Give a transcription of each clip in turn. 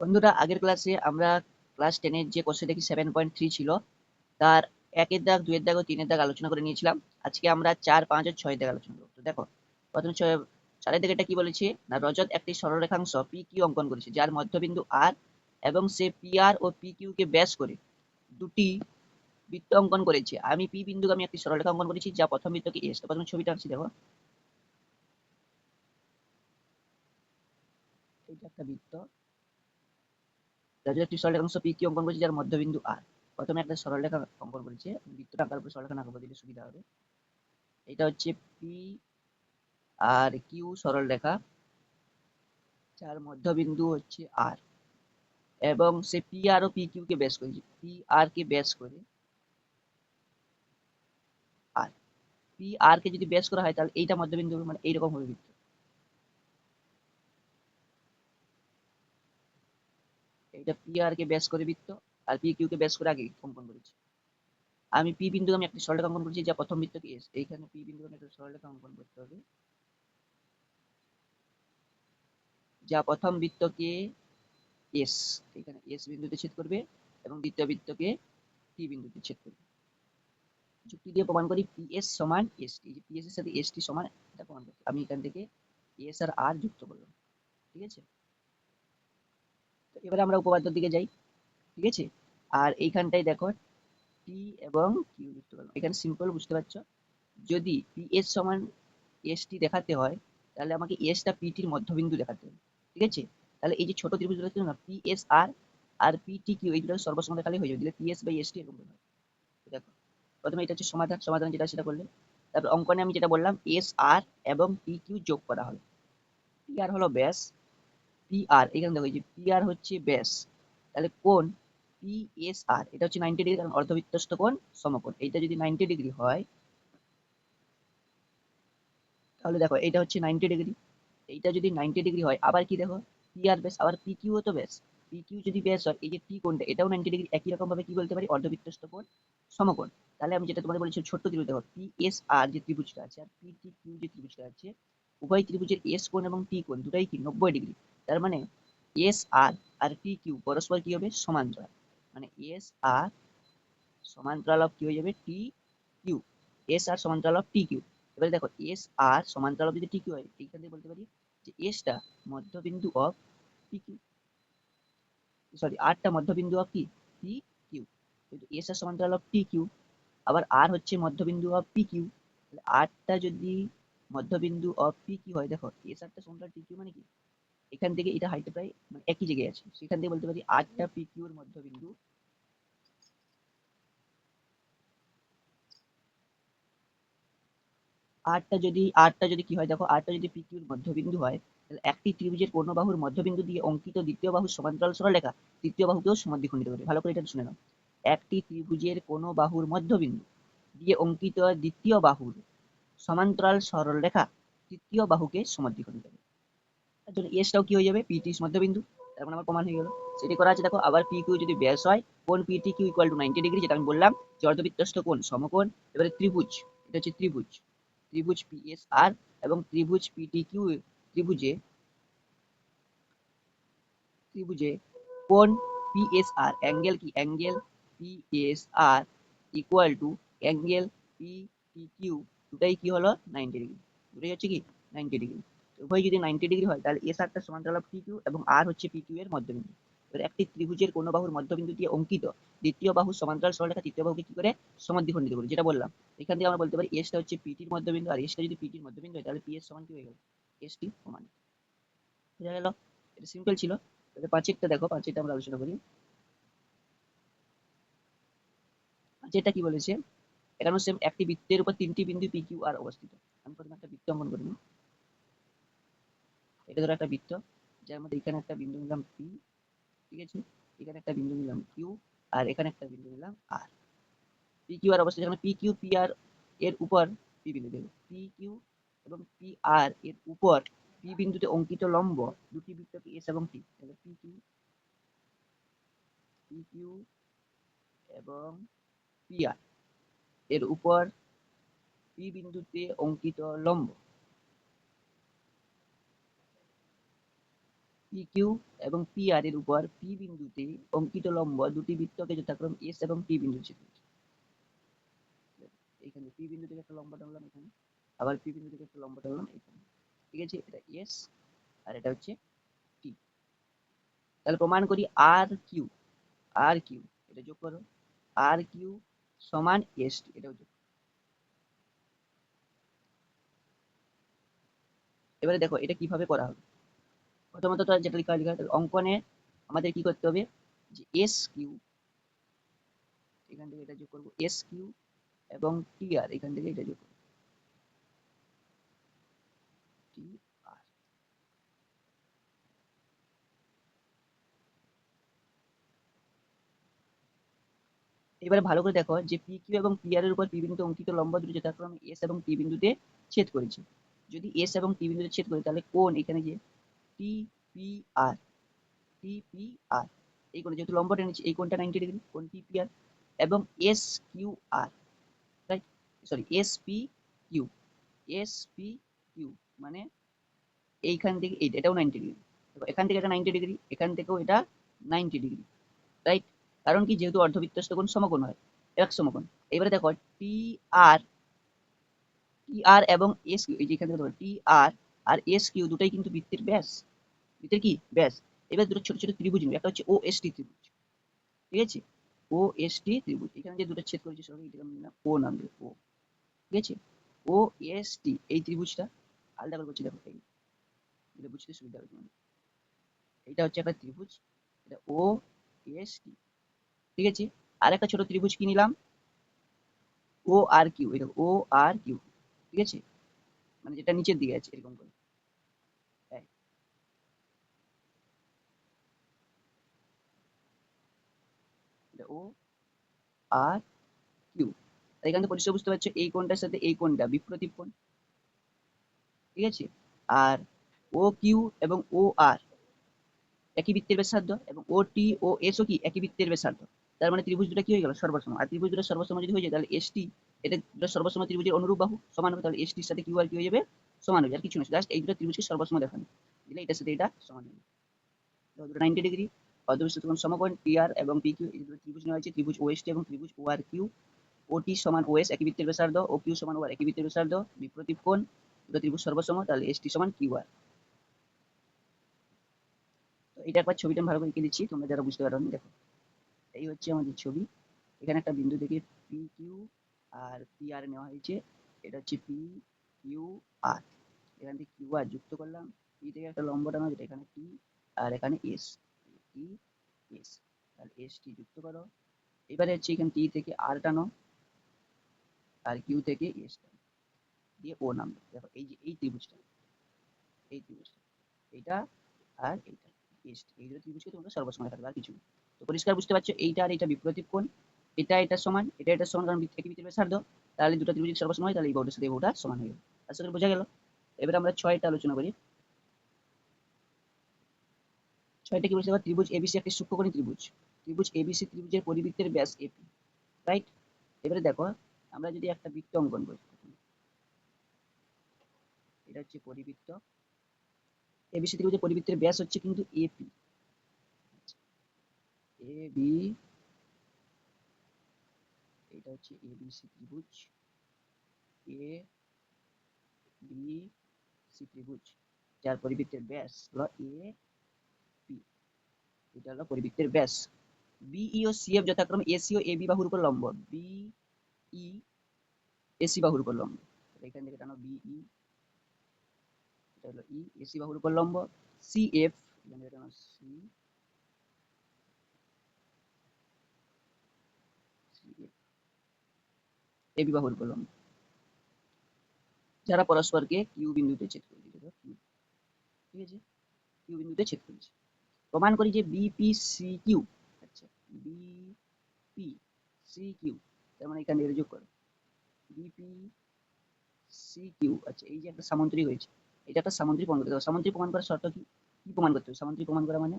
বন্ধুরা, আগের ক্লাসে আমরা ক্লাস টেনের যে কোশ্চেন দেখি সেভেন পয়েন্ট থ্রি ছিল, তার একের দাগ দুয়ের দাগ ও তিনের দাগ আলোচনা করে নিয়েছিলাম। আজকে আমরা চার, পাঁচ ও ছয় দাগ আলোচনা করব। দেখো, প্রথমে ছয়, চারের দিকে এটা কি বলেছে? না, রজত একটি সরলরেখাংশ পি কিউ অঙ্কন করেছে, যার মধ্যবিন্দু আর এবং সে পি আর ও পি কিউ কে ব্যাস করে দুটি বৃত্ত অঙ্কন করেছে। আমি পি বিন্দুকে আমি একটি সরলরেখা অঙ্কন করেছি, যা প্রথম বৃত্তকে এস প্রথমে ছবিটা আনছি, দেখো। এইটা একটা বৃত্ত। রাজু একটি সরলরেখাংশ পি কিউ অঙ্কন করেছে যার মধ্যবিন্দু আর প্রথমে একটা সরলরেখা অঙ্কন করেছে, বৃত্তটা আঁকার উপর সরলরেখা আঁকাবো দিলে সুবিধা হবে। এটা হচ্ছে পি আর কিউ সরলরেখা যার মধ্যবিন্দু হচ্ছে আর এবং সে পি আর ও পি কিউ কে বেস করেছে। পি আর কে বেস করে আর পি আর কে যদি বেস করা হয়, তাহলে এইটা মধ্যবিন্দু মানে এইরকম হবে বৃত্ত। এইটা পি আর কে বেস করে বৃত্ত আর পি কিউ কে বেস করে আগে অঙ্কন করেছি। আমি পি বিন্দু আমি একটা সরলরেখা অঙ্কন করেছি, যা প্রথম বৃত্ত কি এস, এইখানে পি বিন্দু আমি একটা সরলরেখা অঙ্কন করতে হবে, যা প্রথম বৃত্তকে এস এখানে এস বিন্দুতে ছেদ করবে এবং দ্বিতীয় বৃত্তকে টি বিন্দুতে ছেদ করবে। যুক্তি দিয়ে প্রমাণ করি পি এস সমান এস টি পি এস এর সাথে এস টি সমান, এটা প্রমাণ করতে আমি এখান থেকে এস আর আর যুক্ত করলাম, ঠিক আছে? তো এবারে আমরা উপপাদ্যর দিকে যাই, ঠিক আছে? আর এইখানটাই দেখো টি এবং কিউ যুক্ত করলাম। এখানে সিম্পল বুঝতে পারছ? যদি পি এস সমান এস টি দেখাতে হয়, তাহলে আমাকে এসটা পিটির মধ্যবিন্দু দেখাতে হবে, ঠিক আছে? তাহলে এই যে ছোট ত্রিভুজ রয়েছে না পি এস আর আর পি টি কিউ এই দুটো সর্বসম দেখালে হয়ে যাবে। দিলে P S by S T এরকম হবে দেখো, প্রথমে এটা হচ্ছে সমাধান সমাধান যেটা সেটা করলে। তারপর অঙ্কনে আমি যেটা বললাম এস আর এবং পি কিউ যোগ করা হলো। পি আর হলো ব্যাস পি আর এখানে দেখো এই যে পি আর হচ্ছে ব্যাস। তাহলে কোন পিএসআর এটা হচ্ছে নাইনটি ডিগ্রি কারণ অর্ধবৃত্তস্থ কোণ, সমকোণ। এইটা যদি নাইনটি ডিগ্রি হয়, তাহলে দেখো এইটা হচ্ছে নাইনটি ডিগ্রি এইটা যদি নাইনটি ডিগ্রি হয়, আবার কি দেখো? পি আর বেস আবার পি কিউ তো বেস পি কিউ যদি বেস হয়, এই যে টি কোণটা, এটাও নাইনটি ডিগ্রি একই রকম ভাবে কি বলতে পারি? অর্ধবৃত্তস্থ কোণ, সমকোণ। তাহলে আমি যেটা তোমাদের বলেছি ছোট্ট ত্রিভুজ, দেখো পি এস আর যে ত্রিভুজটা আছে আর পি টি কিউ যে ত্রিভুজটা আছে, উভয় ত্রিভুজের এস কোণ এবং টি কোণ, দুটাই কি? নব্বই ডিগ্রি তার মানে এস আর আর টি কিউ পরস্পর কি হবে? সমান্তরাল মানে এস আর সমান্তরাল অফ কি হয়ে যাবে? T Q. এস আর সমান্তরাল অফ টি কিউ। এবারে দেখো, এস আর সমান্তরাল অফ যদি টি কিউ হয় এইখান থেকে বলতে পারি যে এসটা মধ্যবিন্দু অফ পি কিউ। সরি, আরটা মধ্যবিন্দু অফ কি? P Q. কিন্তু এস আর সমান্তরাল অফ টি কিউ, আবার আর হচ্ছে মধ্যবিন্দু অফ পি কিউ। তাহলে আরটা যদি মধ্যবিন্দু অফ পি কিউ হয়, দেখো, এস আরটা সমান্তরাল টি কিউ মানে কি? এখান থেকে এটা হাইটটা প্রায় মানে একই জায়গায় আছে। সেখান থেকে বলতে পারি আটটা পি কিউর মধ্যবিন্দু। আটটা যদি আটটা যদি কি হয়, দেখো আটটা যদি পি কিউর মধ্যবিন্দু হয়, তাহলে একটি ত্রিভুজের কোন বাহুর মধ্যবিন্দু দিয়ে অঙ্কিত দ্বিতীয় বাহুর সমান্তরাল সরলরেখা তৃতীয় বাহুকেও সমাদ্বিখণ্ডিত করে ভালো করে এটা শুনে নাও। একটি ত্রিভুজের কোন বাহুর মধ্যবিন্দু দিয়ে অঙ্কিত দ্বিতীয় বাহুর সমান্তরাল সরল সরলরেখা তৃতীয় বাহুকে সমাদ্বিখণ্ডিত করে এসটাও কি হয়ে যাবে? পিটি মধ্যবিন্দু, তার মানে আমার প্রমাণ হয়ে গেল। সেটি করা আছে, দেখো, আবার পি কিউ যদি ব্যাস হয় কোন PT Q equal to ninety degree যেটা আমি বললাম যে অর্ধবৃত্তস্থ কোণ, সমকোণ, এবারে ত্রিভুজ, এটা হচ্ছে ত্রিভুজ। ত্রিভুজ পিএসআর এবং ত্রিভুজ পিটিকিউ ত্রিভুজে ত্রিভুজে কোণ পিএসআর অ্যাঙ্গেল কি? Angle PSR equal to angle PTQ দুটাই কি হলো? নাইনটি ডিগ্রি দুটাই হচ্ছে কি? নাইনটি ডিগ্রি উভয় যদি নাইনটি ডিগ্রি হয়, তাহলে এস আরটা সমান্তরাল অফ পিকিউ এবং আর হচ্ছে পিকিউ এর মধ্যবিন্দু। একটি ত্রিভুজের কোন বাহুর মধ্যবিন্দু দিয়ে অঙ্কিত দ্বিতীয় বাহু সমান্তরাল সরলরেখা তৃতীয় বাহুকে কি করে? সমাদ্বিখণ্ডিত করে, যেটা বললাম। এখান থেকে আমরা বলতে পারি এসটা হচ্ছে পিটির মধ্যবিন্দু আর এসটা যদি পিটির মধ্যবিন্দু হয়, তাহলে পি এস সমান কি হয়ে গেল? এসটি সমান। বোঝা গেল? এটা সিম্পল ছিল। তাহলে পাঁচেরটা দেখো, পাঁচেরটা আমরা আলোচনা করি। পাঁচেরটা কি বলেছে? এখানে সেম একটি বৃত্তের উপর তিনটি বিন্দু পি কিউ আর অবস্থিত। আমি প্রথমে একটা বৃত্ত অঙ্কন করি এটা ধরো একটা বৃত্ত, যার মধ্যে এখানে একটা বিন্দু নিলাম পি ঠিক আছে? এখানে একটা বিন্দু নিলাম কিউ আর এখানে একটা বিন্দু নিলাম আর পি কিউ আর অবস্থা যেখানে পি কিউ পি আর এর উপর পি বিন্দু দেবে। পি কিউ এবং পি আর এর উপর পি বিন্দুতে অঙ্কিত লম্ব দুটি বৃত্ত কি এস এবং টি তাহলে পি কিউ পি কিউ এবং পি আর এর উপর পি বিন্দুতে অঙ্কিত লম্ব। পি কিউ এবং পি আর এর উপর পি বিন্দুতে অঙ্কিত লম্ব দুটি বৃত্তকে যথাক্রমে এস এবং টি বিন্দু করেছে এখানে পি বিন্দু থেকে একটা লম্ব টানলাম এখানে, আবার পি বিন্দু থেকে একটা লম্ব টানলাম এখানে। ঠিক আছে? এটা এস আর এটা হচ্ছে টি তাহলে প্রমাণ করি আর কিউ আর কিউ এটা যোগ করো। আর কিউ সমান এস টি এটাও যোগ। এবারে দেখো এটা কীভাবে করা হবে। প্রথমত যেটা লেখা লেখা অঙ্কনে আমাদের কি করতে হবে? যে এস কিউ এখান থেকে এটা যোগ করব এস কিউ এবং টি আর এখান থেকে এটা যোগ করব। টি আর এবারে ভালো করে দেখো যে পি কিউ এবং পি আর এর উপর বিন্দুতে অঙ্কিত লম্ব দুটি যথাক্রমে এস এবং টি বিন্দুতে ছেদ করেছে। যদি এস এবং টি বিন্দুতে ছেদ করে, তাহলে কোন এখানে যে টি পি আর টি পি আর এই কোণে যেহেতু লম্ব টেনেছি, এই কোণটা নাইনটি ডিগ্রি কোণ টি পি আর এবং S Q R right sorry S P Q S P Q মানে এইখান থেকে এইটা, এটাও নাইনটি ডিগ্রি এখান থেকে এটা নাইনটি ডিগ্রি এখান থেকেও এটা নাইনটি ডিগ্রি রাইট কারণ কি? যেহেতু অর্ধবৃত্তস্থ কোণ সমকোণ হয়, এক সমকোণ। এবারে দেখো টি আর টি আর এবং এস কিউ এই যে এখান থেকে টি আর আর এস কিউ দুটাই কিন্তু বৃত্তের ব্যাস। বৃত্তের কি? ব্যাস। এবার দুটো ছোট ছোট ত্রিভুজ নিবে একটা হচ্ছে ও এস টি ত্রিভুজ। ঠিক আছে? ও এস টি ত্রিভুজ। এখানে যে দুটো ছেদ করেছে সবাই এটাকে আমরা ও নাম দেবো ও ঠিক আছে? ও এস টি এই ত্রিভুজটা আলাদা করে করছি, দেখো, এই। এটা বুঝতে সুবিধা হবে তোমাদের। এইটা হচ্ছে একটা ত্রিভুজ, এটা ও এস টি ঠিক আছে? আর একটা ছোট ত্রিভুজ কি নিলাম? ও আর কিউ এটা ও আর কিউ ঠিক আছে? মানে যেটা নিচের দিকে আছে, এরকম করে। ও আর কিউ এখান থেকে পরিষ্কার বুঝতে পারছ, এই কোণটার সাথে এই কোণটা বিপ্রতীপ কোণ। ঠিক আছে? আর ও কিউ এবং ও আর একই বৃত্তের ব্যাসার্ধ এবং ও টি ও এস ও কি একই বৃত্তের ব্যাসার্ধ। তার মানে ত্রিভুজ দুটো কি হয়ে গেল? সর্বসম আর ত্রিভুজ দুটো সর্বসম যদি হয়ে যায়, তাহলে এস টি এটা সর্বসম ত্রিভুজের অনুরূপ বাহু, সমান হবে তাহলে এসটির সাথে কিউ আর কি হয়ে যাবে, সমান হবে আর কিছু না জাস্ট এই দুটো ত্রিভুজকে সর্বসম দেখানো। দিলে এটার সাথে এটা সমান হবে নাইনটি ডিগ্রি অর্ধবিশ্ব কোণ সমকোণ টি আর এবং পি কিউ এই দুটো ত্রিভুজ নেওয়া হয়েছে, ত্রিভুজ ও এবং ত্রিভুজ ও আর কিউ ও টি সমান ও এস একই বৃত্তের ব্যাসার্ধ ও কিউ সমান ও আর একই বৃত্তের ব্যাসার্ধ বিপ্রতীপ কোণ, দুটো ত্রিভুজ সর্বসম তাহলে এস টি সমান কিউ আর তো এটা একবার ছবিটা আমি ভালো করে এঁকে দিচ্ছি, তোমরা যারা বুঝতে পারো, দেখো। এই হচ্ছে আমাদের ছবি। এখানে একটা বিন্দু থেকে পি কিউ আর পি আর নেওয়া হয়েছে, এটা হচ্ছে পি কিউ আর এখান থেকে কিউ আর যুক্ত করলাম পি থেকে একটা লম্ব টানো যেটা এখানে টি আর এখানে এস টি এস তাহলে এস টি যুক্ত করো। এবারে হচ্ছে এখানে টি থেকে আর টানো, আর কিউ থেকে এস টানো। দিয়ে ও নামবে। দেখো, এই যে, এই ত্রিভুজটা এই ত্রিভুজটা, এইটা আর এইটা এস এই দুটো ত্রিভুজকে তোমরা সর্বসময় থাকবে, আর কিছু না। তো পরিষ্কার বুঝতে পারছ, এইটা আর এটা বিপরীত কোণ। এটা এটা সমান, এটা এটা সমান, কারণ একই বৃত্তের ব্যাসার্ধ তাহলে দুটো ত্রিভুজ সর্বসম হয়, তাহলে এই বাহুটার সাথে এই বাহুটা সমান হয়ে গেল। আশা বোঝা গেল। এবার আমরা ছয়টা আলোচনা করি। ছয়টা কি বলছে? ত্রিভুজ এবিসি একটি সূক্ষ্মকোণী ত্রিভুজ। ত্রিভুজ এবিসি ত্রিভুজের পরিবৃত্তের ব্যাস এপি রাইট এবারে দেখো, আমরা যদি একটা বৃত্ত অঙ্কন করি। এটা হচ্ছে পরিবৃত্ত। এবিসি ত্রিভুজের পরিবৃত্তের ব্যাস হচ্ছে কিন্তু এপি এ বি এটা হচ্ছে এবিসি ত্রিভুজ এ বি সি ত্রিভুজ যার পরিবৃত্তের ব্যাস হলো এ পি এটা হলো পরিবৃত্তের ব্যাস। বিই ও সিএফ যথাক্রমে এসি ও এবি বাহুর উপর লম্ব। বিই এসি বাহুর উপর লম্ব। এখান থেকে টানো। বিই এটা হলো ই এসি বাহুর উপর লম্ব। সিএফ এখান থেকে টানো। সি এবি বাহুর উপর লম্ব যারা পরস্পরকে কিউ বিন্দুতে ছেদ করে কিউ। ঠিক আছে? কিউ বিন্দুতে ছেদ করেছে। প্রমাণ করি যে বিপি সি কিউ আচ্ছা বিপি সি কিউ, তার মানে এখানে যোগ করো। বিপি সি কিউ আচ্ছা এই যে একটা সামান্তরিক হয়েছে, এটা একটা সামান্তরিক প্রমাণ করতে হবে। সামান্তরিক প্রমাণ করার শর্ত কি? কি প্রমাণ করতে হবে? সামান্তরিক প্রমাণ করা মানে?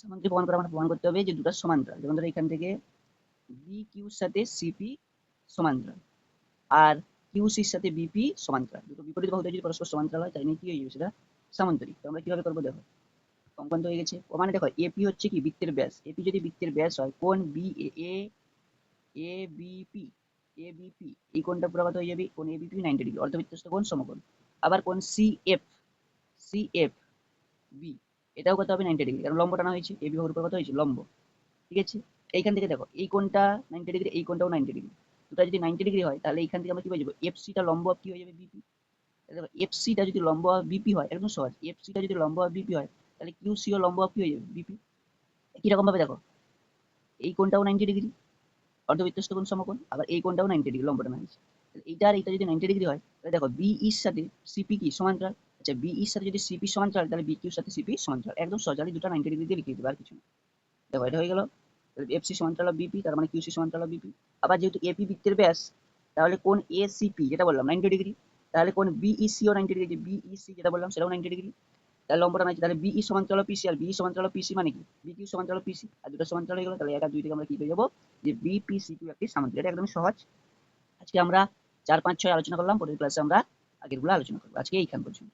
সামান্তরিক প্রমাণ করা মানে প্রমাণ করতে হবে যে দুটো সমান্তরাল, যেমন ধরো এখান থেকে বি কিউর সাথে সিপি সমান্তরাল আর কিউসির সাথে বিপি সমান্তরাল দুটো বিপরীত বাহুতে যদি পরস্পর সমান্তরাল হয় তাই নিয়ে কি হয়ে যাবে? সেটা সামান্তরিক। তো আমরা কীভাবে করব? দেখো অঙ্কন হয়ে গেছে। মানে দেখো এপি হচ্ছে কি? বৃত্তের ব্যাস। এপি যদি বৃত্তের ব্যাস হয় কোন B A A BP A BP এই কোণটা পুরো হয়ে যাবে? কোন এ বিপি নাইনটি ডিগ্রি অর্ধবৃত্তস্থ কোণ, সমকোণ। আবার কোন C F C F B এটাও কত হবে? নাইনটি ডিগ্রি কারণ লম্ব টানা হয়েছে। এ বি উপর কত হয়েছে? লম্ব। ঠিক আছে? এইখান থেকে দেখো, এই কোণটা নাইনটি ডিগ্রি এই কোণটাও নাইনটি ডিগ্রি দুটা যদি নাইনটি ডিগ্রি হয়, তাহলে এইখান থেকে আমরা কি পেয়ে যাব? এফ সিটা লম্ব কি হয়ে যাবে? বিপি এফ সিটা যদি লম্ব বিপি হয় একদম সহজ। এফ সিটা যদি লম্ব বিপি হয়, তাহলে কিউ সিও লম্ব কি হয়ে যাবে? বিপি ভাবে দেখো, এই কোণটাও নাইনটি ডিগ্রি অর্ধবৃত্তস্থ কোণ, সমকোণ, আবার এই কোণটাও নাইনটি ডিগ্রি লম্বটা নাইনটি এইটা আর এইটা যদি নাইনটি ডিগ্রি হয়, তাহলে দেখো বি ইর সাথে সিপি কি? সমান্তরাল আচ্ছা বি ইর সাথে যদি সিপি সমান্তরাল তাহলে বি কিউর সাথে সিপি সমান্তরাল একদম সহজ দুটো নাইনটি ডিগ্রি দিয়ে লিখে দিবে আর কিছু না। দেখো, এটা হয়ে গেল। এফসি সমান্তরাল বিপি তার মানে কিউসি সমান্তরাল বিপি আবার যেহেতু এপি বৃত্তের ব্যাস, তাহলে কোন এ সিপি যেটা বললাম নাইনটি ডিগ্রি তাহলে কোন বিইসিও নাইনটি ডিগ্রি বিইসি যেটা বললাম, সেটাও নাইনটি ডিগ্রি তাহলে লম্বটা নাইনটি তাহলে বিই সমান্তরাল পিসি আর বিই সমান্তরাল পিসি মানে কি? বি কিউ সমান্তরাল পিসি আর দুটো সমান্তরাল হয়ে গেল, তাহলে এক আর দুই থেকে আমরা কি পেয়ে যাব? যে বিপিসি কিউ একটি সমান্তরাল এটা একদম সহজ। আজকে আমরা চার, পাঁচ, ছয় আলোচনা করলাম, পরের ক্লাসে আমরা আগেরগুলো আলোচনা করব। আজকে এইখান পর্যন্ত।